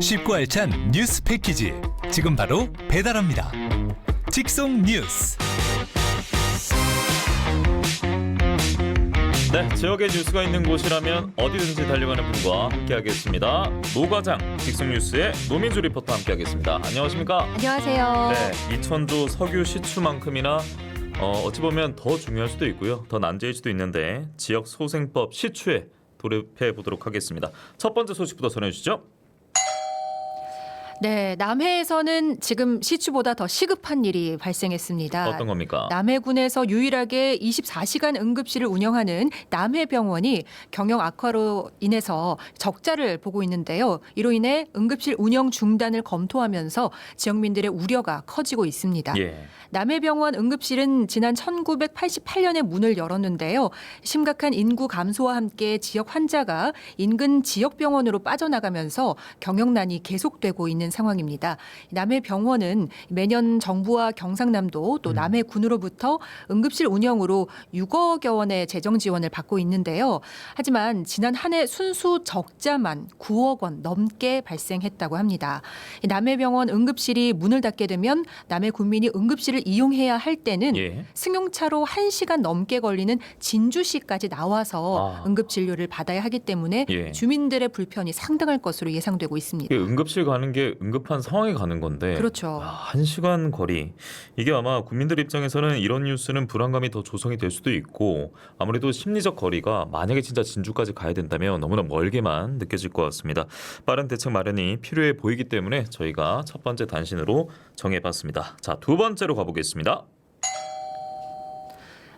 쉽고 알찬 뉴스 패키지 지금 바로 배달합니다. 직송 뉴스. 네, 지역의 뉴스가 있는 곳이라면 어디든지 달려가는 분과 함께하겠습니다. 노과장 직송 뉴스의 노민주 리포터 함께하겠습니다. 안녕하십니까? 안녕하세요. 네, 이천조 석유 시추만큼이나 어, 어찌 보면 더 중요할 수도 있고요, 더 난제일 수도 있는데 지역 소생법 시추에 돌입해 보도록 하겠습니다. 첫 번째 소식부터 전해주시죠. 네, 남해에서는 지금 시추보다 더 시급한 일이 발생했습니다. 어떤 겁니까? 남해군에서 유일하게 24시간 응급실을 운영하는 남해병원이 경영 악화로 인해서 적자를 보고 있는데요. 이로 인해 응급실 운영 중단을 검토하면서 지역민들의 우려가 커지고 있습니다. 예, 남해병원 응급실은 지난 1988년에 문을 열었는데요. 심각한 인구 감소와 함께 지역 환자가 인근 지역 병원으로 빠져나가면서 경영난이 계속되고 있는 상황입니다. 남해 병원은 매년 정부와 경상남도 또 남해 군으로부터 응급실 운영으로 6억여 원의 재정 지원을 받고 있는데요. 하지만 지난 한 해 순수 적자만 9억 원 넘게 발생했다고 합니다. 이 남해병원 응급실이 문을 닫게 되면 남해 군민이 응급실을 이용해야 할 때는 예. 승용차로 1시간 넘게 걸리는 진주시까지 나와서 아. 응급 진료를 받아야 하기 때문에 예. 주민들의 불편이 상당할 것으로 예상되고 있습니다. 응급실 가는 게 응급한 상황에 가는 건데 그렇죠. 아, 한 시간 거리 이게 아마 국민들 입장에서는 이런 뉴스는 불안감이 더 조성이 될 수도 있고 아무래도 심리적 거리가 만약에 진짜 진주까지 가야 된다면 너무나 멀게만 느껴질 것 같습니다. 빠른 대책 마련이 필요해 보이기 때문에 저희가 첫 번째 단신으로 정해봤습니다. 자 두 번째로 가보겠습니다.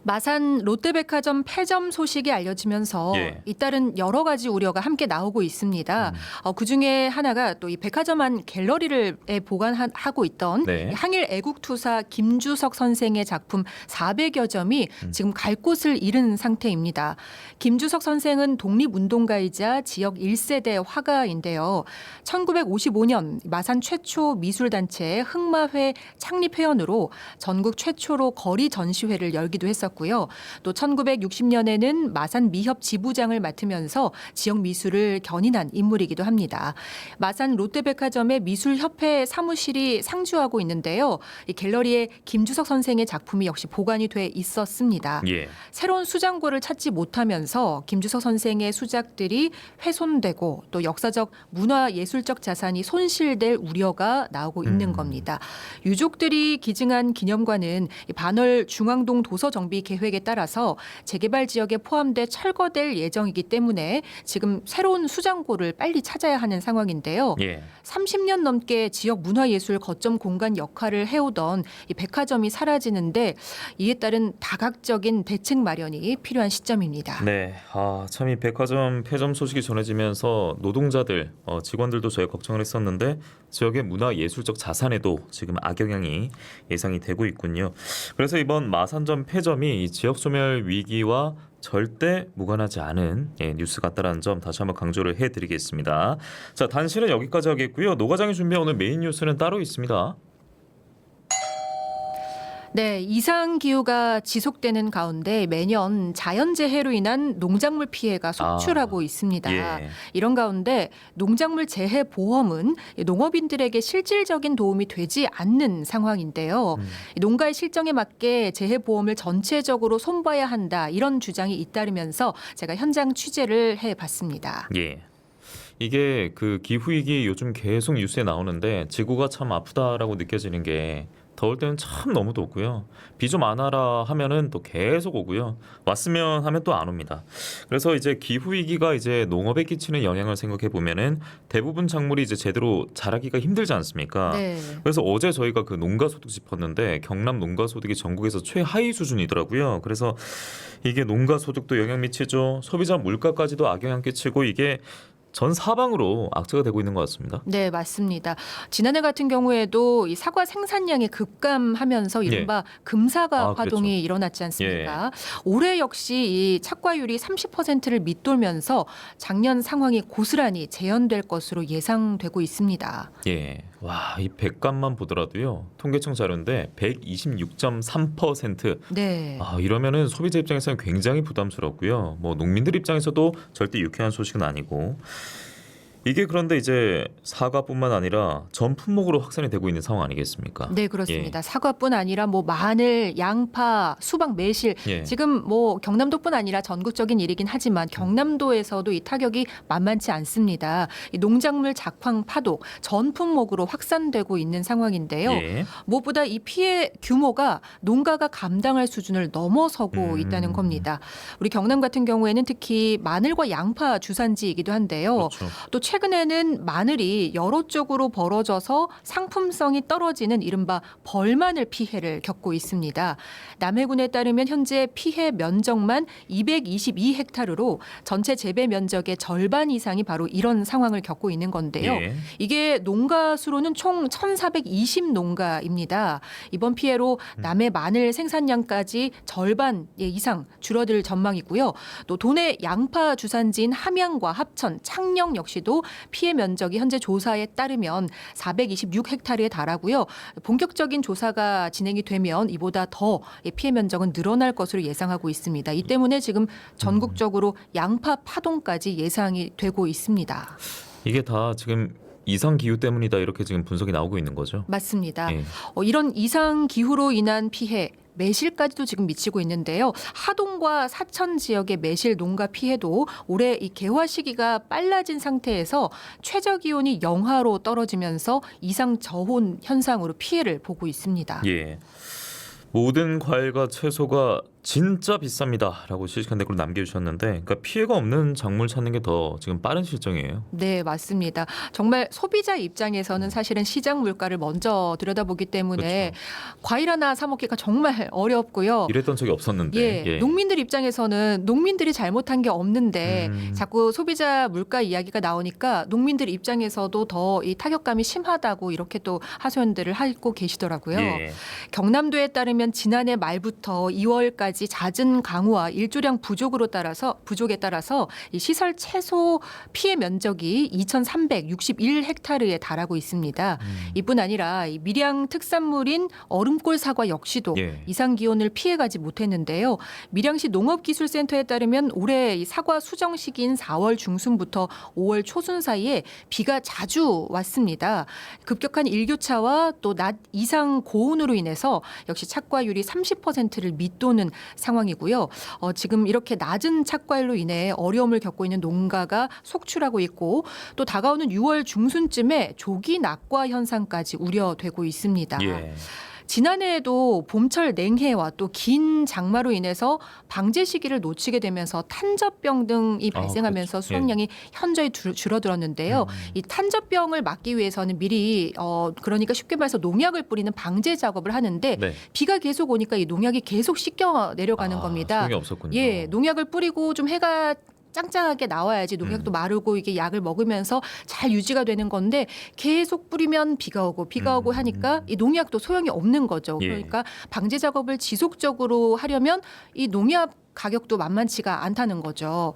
마산 롯데백화점 폐점 소식이 알려지면서 예. 잇따른 여러 가지 우려가 함께 나오고 있습니다. 음. 어, 그 중에 하나가 또 이 백화점 안 갤러리를 에 보관하고 있던 네. 이 항일 애국투사 김주석 선생의 작품 400여 점이 음. 지금 갈 곳을 잃은 상태입니다. 김주석 선생은 독립운동가이자 지역 1세대 화가인데요. 1955년 마산 최초 미술단체 흑마회 창립회원으로 전국 최초로 거리 전시회를 열기도 했었고 요. 또 1960년에는 마산 미협 지부장을 맡으면서 지역 미술을 견인한 인물이기도 합니다. 마산 롯데백화점의 미술협회 사무실이 상주하고 있는데요. 이 갤러리에 김주석 선생의 작품이 역시 보관이 돼 있었습니다. 예. 새로운 수장고를 찾지 못하면서 김주석 선생의 수작들이 훼손되고 또 역사적 문화 예술적 자산이 손실될 우려가 나오고 있는 음. 겁니다. 유족들이 기증한 기념관은 이 반월 중앙동 도서 정비 계획에 따라서 재개발 지역에 포함돼 철거될 예정이기 때문에 지금 새로운 수장고를 빨리 찾아야 하는 상황인데요. 예. 30년 넘게 지역 문화예술 거점 공간 역할을 해오던 이 백화점이 사라지는데 이에 따른 다각적인 대책 마련이 필요한 시점입니다. 네, 아, 참 이 백화점 폐점 소식이 전해지면서 노동자들, 어, 직원들도 저희 걱정을 했었는데 지역의 문화 예술적 자산에도 지금 악영향이 예상이 되고 있군요. 그래서 이번 마산점 폐점이 이 지역 소멸 위기와 절대 무관하지 않은 예, 뉴스 같다라는 점 다시 한번 강조를 해드리겠습니다. 자, 단신은 여기까지 하겠고요. 노과장이 준비한 오늘 메인 뉴스는 따로 있습니다. 네, 이상 기후가 지속되는 가운데 매년 자연재해로 인한 농작물 피해가 속출하고 있습니다. 예. 이런 가운데 농작물 재해 보험은 농업인들에게 실질적인 도움이 되지 않는 상황인데요. 음. 농가의 실정에 맞게 재해 보험을 전체적으로 손봐야 한다 이런 주장이 잇따르면서 제가 현장 취재를 해봤습니다. 예. 이게 그 기후 위기 요즘 계속 뉴스에 나오는데 지구가 참 아프다라고 느껴지는 게 더울 때는 참 너무 덥고요. 비 좀 안 와라 하면은 또 계속 오고요. 왔으면 하면 또 안 옵니다. 그래서 이제 기후 위기가 이제 농업에 끼치는 영향을 생각해 보면은 대부분 작물이 이제 제대로 자라기가 힘들지 않습니까? 네. 그래서 어제 저희가 그 농가 소득 짚었는데 경남 농가 소득이 전국에서 최하위 수준이더라고요. 그래서 이게 농가 소득도 영향 미치죠. 소비자 물가까지도 악영향 끼치고 이게 전 사방으로 악재가 되고 있는 것 같습니다. 네, 맞습니다. 지난해 같은 경우에도 이 사과 생산량이 급감하면서 이른바 금사과 예. 아, 그렇죠. 파동이 일어났지 않습니까? 올해 역시 이 착과율이 30%를 밑돌면서 작년 상황이 고스란히 재현될 것으로 예상되고 있습니다. 예. 와, 이 백감만 보더라도요. 통계청 자료인데 126.3%. 네. 아, 이러면은 소비자 입장에서는 굉장히 부담스럽고요. 뭐 농민들 입장에서도 절대 유쾌한 소식은 아니고 이게 그런데 이제 사과뿐만 아니라 전 품목으로 확산이 되고 있는 상황 아니겠습니까? 네, 그렇습니다. 사과뿐 아니라 뭐 마늘, 양파, 수박, 매실 예. 지금 뭐 경남도뿐 아니라 전국적인 일이긴 하지만 경남도에서도 이 타격이 만만치 않습니다. 이 농작물 작황 파독 전 품목으로 확산되고 있는 상황인데요. 예. 무엇보다 이 피해 규모가 농가가 감당할 수준을 넘어서고 음. 있다는 겁니다. 우리 경남 같은 경우에는 특히 마늘과 양파 주산지이기도 한데요. 그렇죠. 또 최근에는 마늘이 여러 쪽으로 벌어져서 상품성이 떨어지는 이른바 벌마늘 피해를 겪고 있습니다. 남해군에 따르면 현재 피해 면적만 222헥타르로 전체 재배 면적의 절반 이상이 바로 이런 상황을 겪고 있는 건데요. 예. 이게 농가 수로는 총 1,420 농가입니다. 이번 피해로 음. 남해 마늘 생산량까지 절반 이상 줄어들 전망이고요. 또 도내 양파 주산지인 함양과 합천, 창녕 역시도 피해 면적이 현재 조사에 따르면 426헥타르에 달하고요. 본격적인 조사가 진행이 되면 이보다 더 피해 면적은 늘어날 것으로 예상하고 있습니다. 이 때문에 지금 전국적으로 양파 파동까지 예상이 되고 있습니다. 이게 다 지금 이상 기후 때문이다 이렇게 지금 분석이 나오고 있는 거죠. 맞습니다. 예. 어, 이런 이상 기후로 인한 피해 매실까지도 지금 미치고 있는데요. 하동과 사천 지역의 매실 농가 피해도 올해 이 개화 시기가 빨라진 상태에서 최저 기온이 영하로 떨어지면서 이상 저온 현상으로 피해를 보고 있습니다. 예. 모든 과일과 채소가 진짜 비쌉니다라고 실시간 댓글 남겨주셨는데, 그러니까 피해가 없는 작물 찾는 게 더 지금 빠른 실정이에요. 네, 맞습니다. 정말 소비자 입장에서는 사실은 시장 물가를 먼저 들여다보기 때문에 과일 하나 사 먹기가 정말 어렵고요. 이랬던 적이 없었는데. 예, 농민들 입장에서는 농민들이 잘못한 게 없는데 음. 자꾸 소비자 물가 이야기가 나오니까 농민들 입장에서도 더 이 타격감이 심하다고 이렇게 또 하소연들을 하고 계시더라고요. 예. 경남도에 따르면 지난해 말부터 2월까지 잦은 강우와 일조량 부족으로 따라서 부족에 따라서 이 시설 채소 피해 면적이 2,361헥타르에 달하고 있습니다. 음. 이뿐 아니라 이 밀양 특산물인 얼음골 사과 역시도 예. 이상 기온을 피해가지 못했는데요. 밀양시 농업기술센터에 따르면 올해 이 사과 수정 시기인 4월 중순부터 5월 초순 사이에 비가 자주 왔습니다. 급격한 일교차와 또 낮 이상 고온으로 인해서 역시 착과율이 30%를 밑도는 상황이고요. 어, 지금 이렇게 낮은 착과율로 인해 어려움을 겪고 있는 농가가 속출하고 있고 또 다가오는 6월 중순쯤에 조기 낙과 현상까지 우려되고 있습니다. 예. 지난해에도 봄철 냉해와 또 긴 장마로 인해서 방제 시기를 놓치게 되면서 탄저병 등이 아, 발생하면서 그렇죠. 수확량이 현저히 줄- 줄어들었는데요. 음. 이 탄저병을 막기 위해서는 미리 어 그러니까 쉽게 말해서 농약을 뿌리는 방제 작업을 하는데 네. 비가 계속 오니까 이 농약이 계속 씻겨 내려가는 아, 겁니다. 소용이 없었군요. 예, 농약을 뿌리고 좀 해가 짱짱하게 나와야지 농약도 음. 마르고 이게 약을 먹으면서 잘 유지가 되는 건데 계속 뿌리면 비가 오고 비가 오고 음. 하니까 이 농약도 소용이 없는 거죠. 예. 그러니까 방제 작업을 지속적으로 하려면 이 농약 가격도 만만치가 않다는 거죠.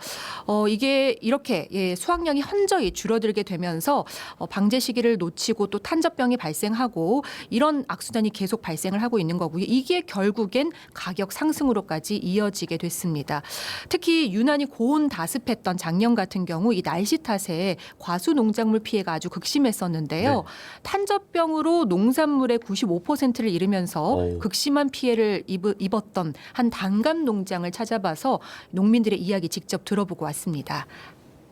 어, 이게 이렇게 예, 수확량이 현저히 줄어들게 되면서 어, 방제 시기를 놓치고 또 탄저병이 발생하고 이런 악순환이 계속 발생을 하고 있는 거고요. 이게 결국엔 가격 상승으로까지 이어지게 됐습니다. 특히 유난히 고온 다습했던 작년 같은 경우 이 날씨 탓에 과수 농작물 피해가 아주 극심했었는데요. 네. 탄저병으로 농산물의 95%를 잃으면서 오. 극심한 피해를 입, 입었던 한 단감 농장을 찾아 봐서 농민들의 이야기 직접 들어보고 왔습니다.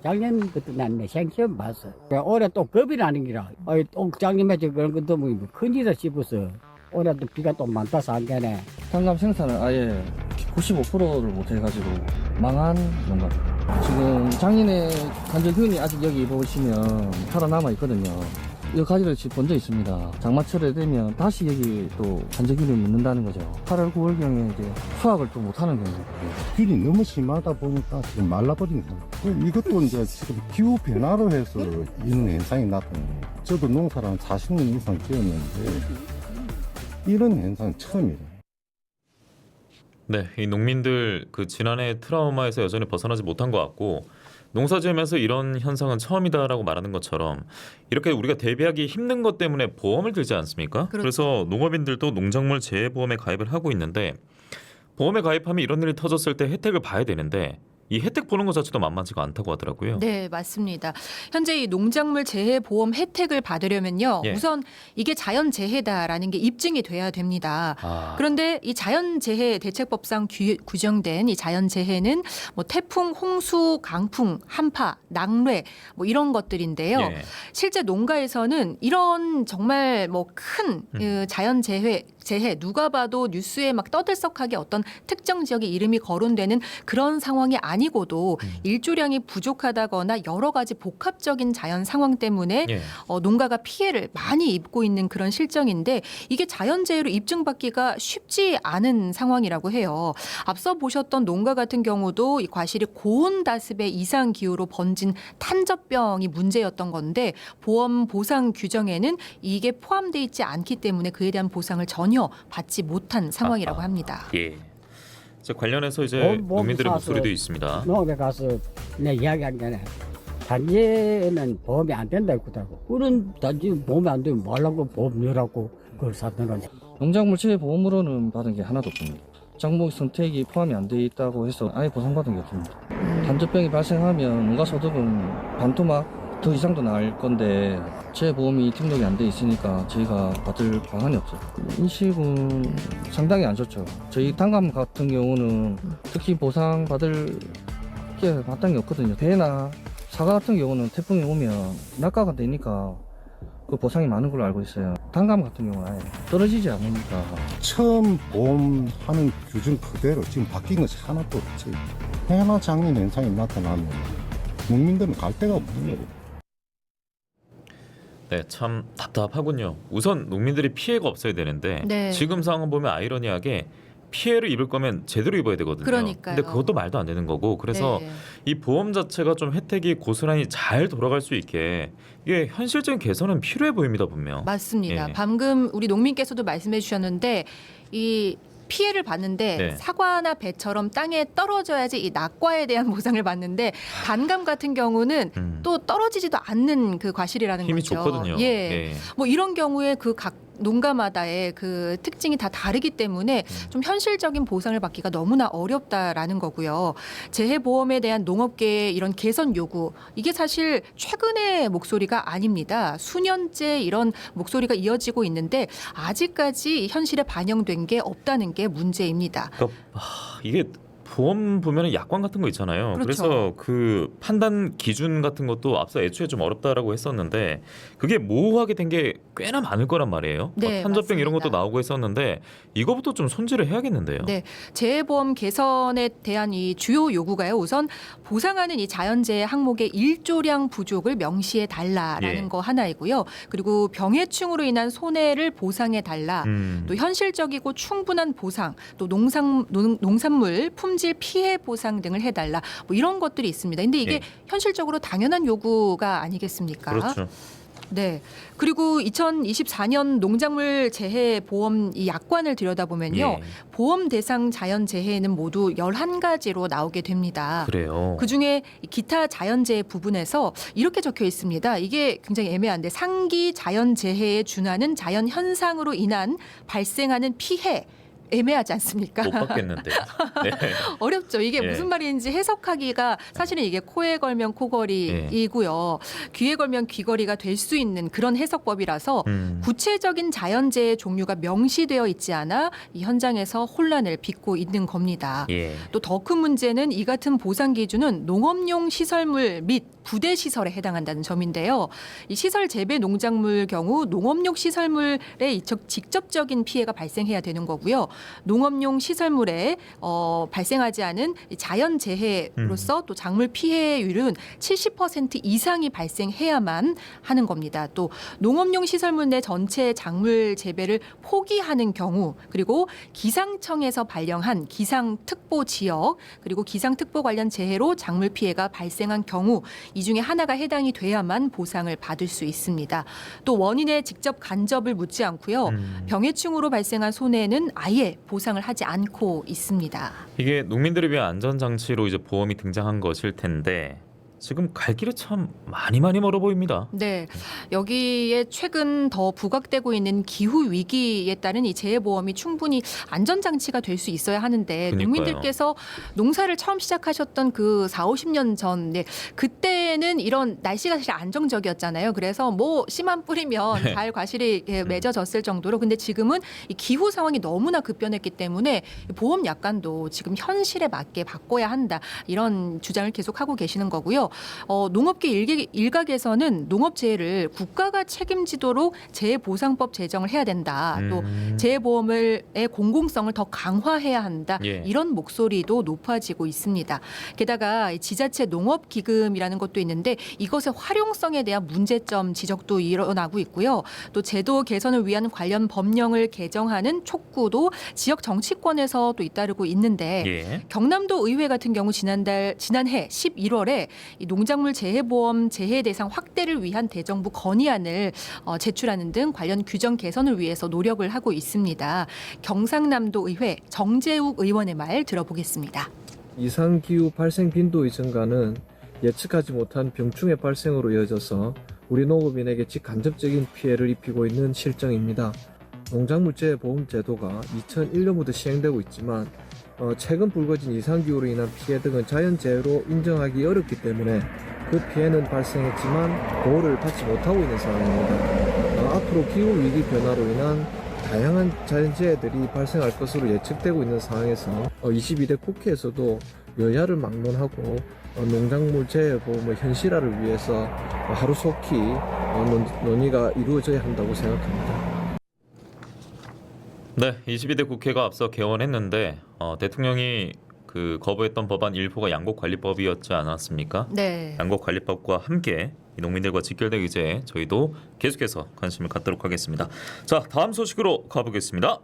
작년부터 난내 생시험 봤어. 올해 또 겁이 나는 기라. 어이, 또 작년에 저 그런 것도 뭐 큰지다 싶어서. 올해 또 비가 또 많다서 안 되네. 상감 생산을 아예 95%를 못 해가지고 망한 농가. 지금 작년에 관절균이 아직 여기 보시면 살아남아 있거든요. 이 가지를 지금 본적 있습니다. 장마철에 되면 다시 여기 또 관절균이 묻는다는 거죠. 8월, 9월경에 이제 수확을 또 못하는 경우가 길이 너무 심하다 보니까 지금 말라버린 거예요. 그럼 이것도 이제 지금 기후 변화로 해서 이런 현상이 나타나는 거예요. 저도 농사를 한 40년 이상 지었는데 이런 현상은 처음이에요. 네, 이 농민들 그 지난해 트라우마에서 여전히 벗어나지 못한 것 같고 농사지으면서 이런 현상은 처음이다라고 말하는 것처럼 이렇게 우리가 대비하기 힘든 것 때문에 보험을 들지 않습니까? 그렇죠. 그래서 농업인들도 농작물 재해보험에 가입을 하고 있는데 보험에 가입하면 이런 일이 터졌을 때 혜택을 봐야 되는데 이 혜택 보는 것 자체도 만만치가 않다고 하더라고요. 네, 맞습니다. 현재 이 농작물 재해 보험 혜택을 받으려면요. 예. 우선 이게 자연 재해다라는 게 입증이 돼야 됩니다. 아, 그런데 이 자연 재해 대책법상 규, 규정된 이 자연 재해는 뭐 태풍, 홍수, 강풍, 한파, 낙뢰 뭐 이런 것들인데요. 예. 실제 농가에서는 이런 정말 뭐 큰 음. 자연 재해 재해 누가 봐도 뉴스에 막 떠들썩하게 어떤 특정 지역의 이름이 거론되는 그런 상황이 아니 고도 음. 일조량이 부족하다거나 여러 가지 복합적인 자연 상황 때문에 예. 어, 농가가 피해를 많이 입고 있는 그런 실정인데 이게 자연재해로 입증받기가 쉽지 않은 상황이라고 해요. 앞서 보셨던 농가 같은 경우도 이 과실이 고온 다습의 이상 기후로 번진 탄저병이 문제였던 건데 보험 보상 규정에는 이게 포함돼 있지 않기 때문에 그에 대한 보상을 전혀 받지 못한 상황이라고. 합니다. 예. 자, 관련해서 이제 뭐, 뭐 농민들의 사서 목소리도 있습니다. 농업에 가서 내 이야기한 게네. 단지에는 보험이 안 된다 했거든요. 그런 단지 보험이 안 되면 뭐하려고 보험 넣으라고 그걸 사는 거냐. 농작물 재해 보험으로는 받은 게 하나도 없습니다. 작목 선택이 포함이 안 돼 있다고 해서 아예 보상받은 게 없습니다. 단저병이 발생하면 농가 소득은 반토막 더 이상도 나을 건데 재 보험이 등록이 안 돼 있으니까 저희가 받을 방안이 없어요. 인식은 상당히 안 좋죠. 저희 단감 같은 경우는 특히 보상 받을 게 마땅히 없거든요. 배나 사과 같은 경우는 태풍이 오면 낙하가 되니까 그 보상이 많은 걸로 알고 있어요. 단감 같은 경우는 아예 떨어지지 않으니까 처음 보험하는 규정 그대로 지금 바뀐 것이 하나도 없지. 해나 장인 현상이 나타나면 국민들은 갈 데가 없는 거예요. 네, 참 답답하군요. 우선 농민들이 피해가 없어야 되는데 네. 지금 상황 보면 아이러니하게 피해를 입을 거면 제대로 입어야 되거든요. 그러니까요. 근데 그것도 말도 안 되는 거고 그래서 네. 이 보험 자체가 좀 혜택이 고스란히 잘 돌아갈 수 있게 이게 현실적인 개선은 필요해 보입니다 분명. 맞습니다. 예. 방금 우리 농민께서도 말씀해 주셨는데 이 피해를 받는데 네. 사과나 배처럼 땅에 떨어져야지 이 낙과에 대한 보상을 받는데 단감 같은 경우는 음, 또 떨어지지도 않는 그 과실이라는 힘이 거죠. 좋거든요. 예. 뭐 이런 경우에 그 각 농가마다의 그 특징이 다 다르기 때문에 음. 좀 현실적인 보상을 받기가 너무나 어렵다라는 거고요. 재해 보험에 대한 농업계의 이런 개선 요구 이게 사실 최근의 목소리가 아닙니다. 수년째 이런 목소리가 이어지고 있는데 아직까지 현실에 반영된 게 없다는 게 문제입니다. 그러니까 하, 이게 보험 보면은 약관 같은 거 있잖아요. 그렇죠. 그래서 그 판단 기준 같은 것도 앞서 애초에 좀 어렵다라고 했었는데 그게 모호하게 된 게 꽤나 많을 거란 말이에요. 네, 막 탄저병 이런 것도. 나오고 했었는데 이거부터 좀 손질을 해야겠는데요. 네, 재해보험 개선에 대한 이 주요 요구가요. 우선 보상하는 이 자연재해 항목의 일조량 부족을 명시해 달라라는 예. 거 하나이고요. 그리고 병해충으로 인한 손해를 보상해 달라. 음, 또 현실적이고 충분한 보상, 또 농산 농, 농산물 품질 피해 보상 등을 해달라. 뭐 이런 것들이 있습니다. 근데 이게 예. 현실적으로 당연한 요구가 아니겠습니까? 그렇죠. 네. 그리고 2024년 농작물 재해 보험 이 약관을 들여다보면요. 예, 보험 대상 자연 재해는 모두 11가지로 나오게 됩니다. 그래요. 그 중에 기타 자연 재해 부분에서 이렇게 적혀 있습니다. 이게 굉장히 애매한데 상기 자연 재해에 준하는 자연 현상으로 인한 발생하는 피해 애매하지 않습니까? 못 받겠는데. 네. 어렵죠. 이게 예. 무슨 말인지 해석하기가 사실은 이게 코에 걸면 코걸이이고요. 귀에 걸면 귀걸이가 될 수 있는 그런 해석법이라서 음, 구체적인 자연재해 종류가 명시되어 있지 않아 이 현장에서 혼란을 빚고 있는 겁니다. 예. 또 더 큰 문제는 이 같은 보상 기준은 농업용 시설물 및 부대 시설에 해당한다는 점인데요. 이 시설 재배 농작물 경우 농업용 시설물에 직접적인 피해가 발생해야 되는 거고요. 농업용 시설물에 어, 발생하지 않은 이 자연 재해로서 또 작물 피해율은 70% 이상이 발생해야만 하는 겁니다. 또 농업용 시설물 내 전체 작물 재배를 포기하는 경우 그리고 기상청에서 발령한 기상특보 지역 그리고 기상특보 관련 재해로 작물 피해가 발생한 경우 이 중에 하나가 해당이 돼야만 보상을 받을 수 있습니다. 또 원인에 직접 간접을 묻지 않고요. 음. 병해충으로 발생한 손해는 아예 보상을 하지 않고 있습니다. 이게 농민들을 위한 안전 장치로 이제 보험이 등장한 것일 텐데 지금 갈 길이 참 많이 많이 멀어 보입니다. 네, 여기에 최근 더 부각되고 있는 기후 위기에 따른 이 재해 보험이 충분히 안전 장치가 될 수 있어야 하는데 그러니까요. 농민들께서 농사를 처음 시작하셨던 그 4, 50년 전, 네, 그때는 이런 날씨가 사실 안정적이었잖아요. 그래서 뭐 씨만 뿌리면 네. 과일 과실이 음. 맺어졌을 정도로. 근데 지금은 이 기후 상황이 너무나 급변했기 때문에 보험 약관도 지금 현실에 맞게 바꿔야 한다 이런 주장을 계속하고 계시는 거고요. 어, 농업계 일개, 일각에서는 농업재해를 국가가 책임지도록 재해보상법 제정을 해야 된다. 또 음. 재해보험의 공공성을 더 강화해야 한다. 예. 이런 목소리도 높아지고 있습니다. 게다가 이 지자체 농업기금이라는 것도 있는데 이것의 활용성에 대한 문제점 지적도 일어나고 있고요. 또 제도 개선을 위한 관련 법령을 개정하는 촉구도 지역 정치권에서 또 잇따르고 있는데 예. 경남도 의회 같은 경우 지난달 지난해 11월에 이 농작물 재해보험 재해 대상 확대를 위한 대정부 건의안을 어, 제출하는 등 관련 규정 개선을 위해서 노력을 하고 있습니다. 경상남도 의회 정재욱 의원의 말 들어보겠습니다. 이상기후 발생 빈도의 증가는 예측하지 못한 병충해 발생으로 이어져서 우리 농업인에게 직간접적인 피해를 입히고 있는 실정입니다. 농작물재해 보험 제도가 2001년부터 시행되고 있지만 어, 최근 불거진 이상기후로 인한 피해 등은 자연재해로 인정하기 어렵기 때문에 그 피해는 발생했지만 보호를 받지 못하고 있는 상황입니다. 어, 앞으로 기후 위기 변화로 인한 다양한 자연재해들이 발생할 것으로 예측되고 있는 상황에서 22대 국회에서도 여야를 막론하고 어, 농작물 재해보험의 현실화를 위해서 어, 하루속히 어, 논- 논의가 이루어져야 한다고 생각합니다. 네, 22대 국회가 앞서 개원했는데 어, 대통령이 그 거부했던 법안 일부가 양곡관리법이었지 않았습니까? 네. 양곡관리법과 함께 이 농민들과 직결된 의제에 저희도 계속해서 관심을 갖도록 하겠습니다. 자, 다음 소식으로 가보겠습니다.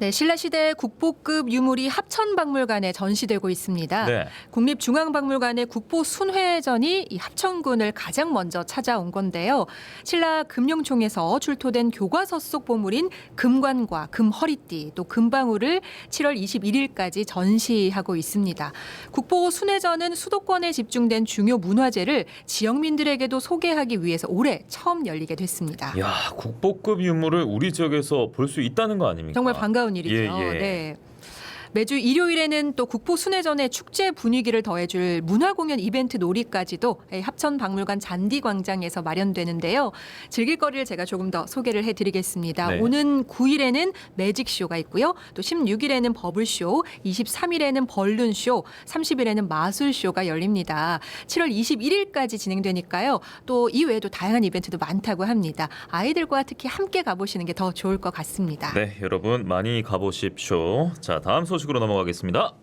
네, 신라시대 국보급 유물이 합천박물관에 전시되고 있습니다. 네, 국립중앙박물관의 국보 순회전이 이 합천군을 가장 먼저 찾아온 건데요. 신라 금룡총에서 출토된 교과서 속 보물인 금관과 금허리띠 또 금방울을 7월 21일까지 전시하고 있습니다. 국보 순회전은 수도권에 집중된 중요 문화재를 지역민들에게도 소개하기 위해서 올해 처음 열리게 됐습니다. 야 국보급 유물을 우리 지역에서 볼 수 있다는 거 아닙니까? 정말 반가운 일이죠. 예, 예. 네. 매주 일요일에는 또 국보 순회전의 축제 분위기를 더해줄 문화 공연 이벤트 놀이까지도 합천 박물관 잔디 광장에서 마련되는데요. 즐길 거리를 제가 조금 더 소개를 해드리겠습니다. 네. 오는 9일에는 매직 쇼가 있고요. 또 16일에는 버블 쇼, 23일에는 벌룬 쇼, 30일에는 마술 쇼가 열립니다. 7월 21일까지 진행되니까요. 또 이외에도 다양한 이벤트도 많다고 합니다. 아이들과 특히 함께 가보시는 게 더 좋을 것 같습니다. 네, 여러분 많이 가보십시오. 자, 다음 소식 으로 넘어가겠습니다.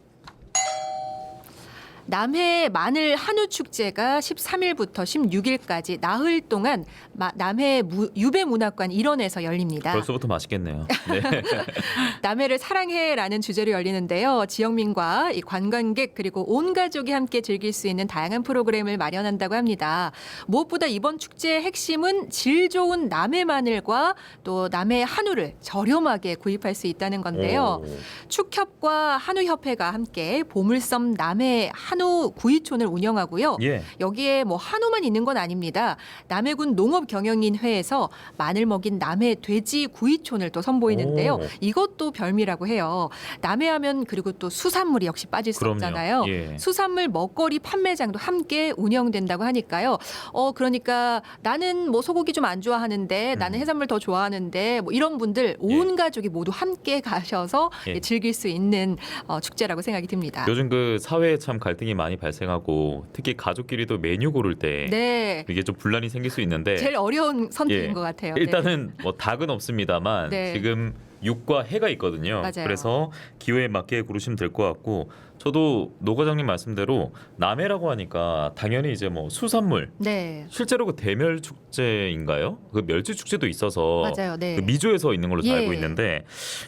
남해 마늘 한우 축제가 13일부터 16일까지 나흘 동안 마- 남해 무- 유배문학관 일원에서 열립니다. 벌써부터 맛있겠네요. 네. 남해를 사랑해라는 주제로 열리는데요. 지역민과 이 관광객 그리고 온 가족이 함께 즐길 수 있는 다양한 프로그램을 마련한다고 합니다. 무엇보다 이번 축제의 핵심은 질 좋은 남해 마늘과 또 남해 한우를 저렴하게 구입할 수 있다는 건데요. 오. 축협과 한우협회가 함께 보물섬 남해 한우 구이촌을 운영하고요. 예. 여기에 뭐 한우만 있는 건 아닙니다. 남해군 농업경영인회에서 마늘 먹인 남해 돼지 구이촌을 또 선보이는데요. 오. 이것도 별미라고 해요. 남해하면 그리고 또 수산물이 역시 빠질 수 그럼요. 없잖아요. 예. 수산물 먹거리 판매장도 함께 운영된다고 하니까요. 어 그러니까 나는 뭐 소고기 좀 안 좋아하는데 음. 나는 해산물 더 좋아하는데 뭐 이런 분들 온 가족이 모두 함께 가셔서 예. 예, 즐길 수 있는 어, 축제라고 생각이 듭니다. 요즘 그 사회에 참 갈등이 많이 발생하고 특히 가족끼리도 메뉴 고를 때 네. 이게 좀 분란이 생길 수 있는데 제일 어려운 선택인 예. 것 같아요. 네. 일단은 뭐 닭은 없습니다만 네. 지금 육과 해가 있거든요. 맞아요. 그래서 기호에 맞게 고르시면 될 것 같고 저도 노 과장님 말씀대로 남해라고 하니까 당연히 이제 뭐 수산물 네. 실제로 그 대멸 축제인가요? 그 멸치 축제도 있어서 맞아요. 네. 그 미조에서 있는 걸로 예. 알고 있는데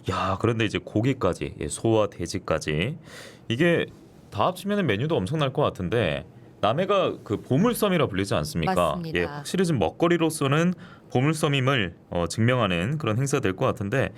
야 그런데 이제 고기까지 예, 소와 돼지까지 이게 다 합치면 메뉴도 엄청날 것 같은데 남해가 그 보물섬이라 불리지 않습니까? 맞습니다. 예, 확실히 지금 먹거리로서는 보물섬임을 어, 증명하는 그런 행사가 될 것 같은데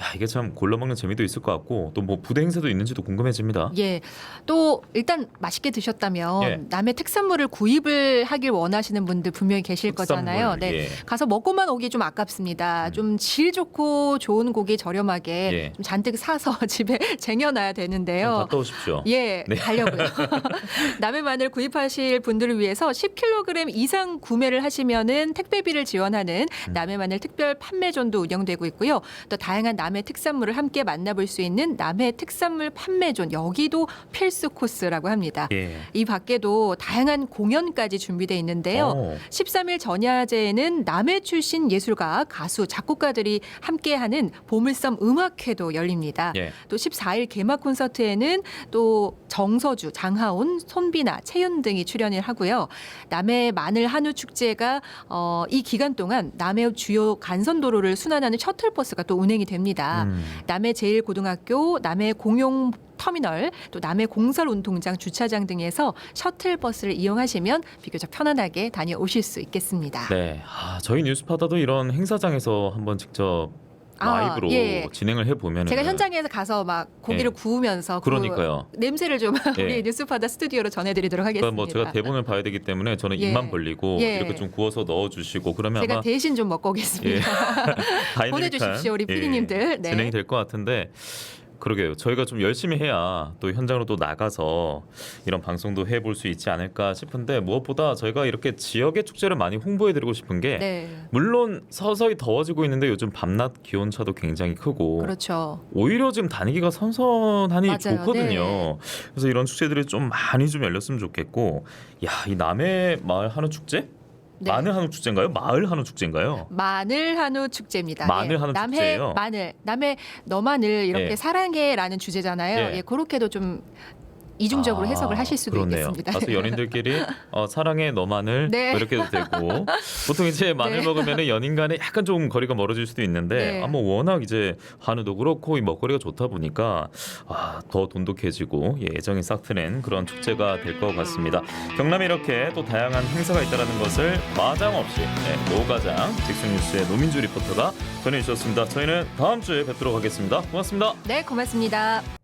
야 이게 참 골라먹는 재미도 있을 것 같고 또 뭐 부대 행사도 있는지도 궁금해집니다. 예. 또 일단 맛있게 드셨다면 예. 남의 특산물을 구입을 하길 원하시는 분들 분명히 계실 거잖아요. 특산물, 네. 예. 가서 먹고만 오기 좀 아깝습니다. 좀질 좋고 좋은 고기 저렴하게 예. 좀 잔뜩 사서 집에 쟁여놔야 좀 되는데요. 갔다 오십시오. 예, 네. 가려고요. 남의 마늘 구입하실 분들을 위해서 10kg 이상 구매를 하시면은 택배비를 지원하는 음. 남의 마늘 특별 판매존도 운영되고 있고요. 또 다양한 남의 특산물을 함께 만나볼 수 있는 남의 특산물 판매존 여기도 필수 코스라고 합니다. 예. 이 밖에도 다양한 공연까지 준비돼 있는데요. 어. 13일 전야제에는 남해 출신 예술가, 가수, 작곡가들이 함께하는 보물섬 음악회도 열립니다. 예. 또 14일 개막 콘서트에는 또 정서주, 장하온, 손비나, 채윤 등이 출연을 하고요. 남해 마늘 한우 축제가 어, 이 기간 동안 남해 주요 간선 도로를 순환하는 셔틀버스가 또 운행이 됩니다. 음. 남해 제일고등학교, 남해 공용 터미널, 또 남해 공설 운동장 주차장 등에서 셔틀버스를 이용하시면 비교적 편안하게 다녀오실 수 있겠습니다. 네. 아, 저희 뉴스파다도 이런 행사장에서 한번 직접 아, 라이브로 예. 진행을 해보면 제가 현장에서 가서 막 고기를 예. 구우면서 그 그러니까요. 냄새를 좀 예. 우리 뉴스파다 스튜디오로 전해드리도록 하겠습니다. 그러니까 뭐 제가 대본을 봐야 되기 때문에 저는 예. 입만 벌리고 예. 이렇게 좀 구워서 넣어주시고 그러면 제가 아마 대신 좀 먹고 오겠습니다. 다이내믹한, 보내주십시오, 우리 예, 피디님들. 네. 진행이 될 것 같은데 그러게요. 저희가 좀 열심히 해야 또 현장으로 또 나가서 이런 방송도 해볼 수 있지 않을까 싶은데 무엇보다 저희가 이렇게 지역의 축제를 많이 홍보해드리고 싶은 게 네, 물론 서서히 더워지고 있는데 요즘 밤낮 기온차도 굉장히 크고 그렇죠. 오히려 지금 다니기가 선선하니 맞아요. 좋거든요. 네. 그래서 이런 축제들이 좀 많이 좀 열렸으면 좋겠고, 야 이 남해 마을 한우 축제? 네. 마늘 한우 축제인가요? 마을 한우 축제인가요? 마늘 한우 축제입니다. 마늘 예. 한우 남해 축제예요? 마늘, 남해 너마늘 이렇게 예. 사랑해라는 주제잖아요. 예. 예, 그렇게도 좀 이중적으로 아, 해석을 하실 수도 그렇네요. 있겠습니다. 가서 연인들끼리 어, 사랑해 너 마늘 네. 뭐 이렇게도 되고 보통 이제 마늘 네. 먹으면 연인 간에 약간 좀 거리가 멀어질 수도 있는데 네. 아, 뭐 워낙 이제 한우도 그렇고 이 먹거리가 좋다 보니까 아, 더 돈독해지고 예, 애정이 싹 트는 그런 축제가 될 것 같습니다. 경남에 이렇게 또 다양한 행사가 있다는 것을 마장 없이 네, 노가장 직수뉴스의 노민주 리포터가 전해주셨습니다. 저희는 다음 주에 뵙도록 하겠습니다. 고맙습니다. 네, 고맙습니다.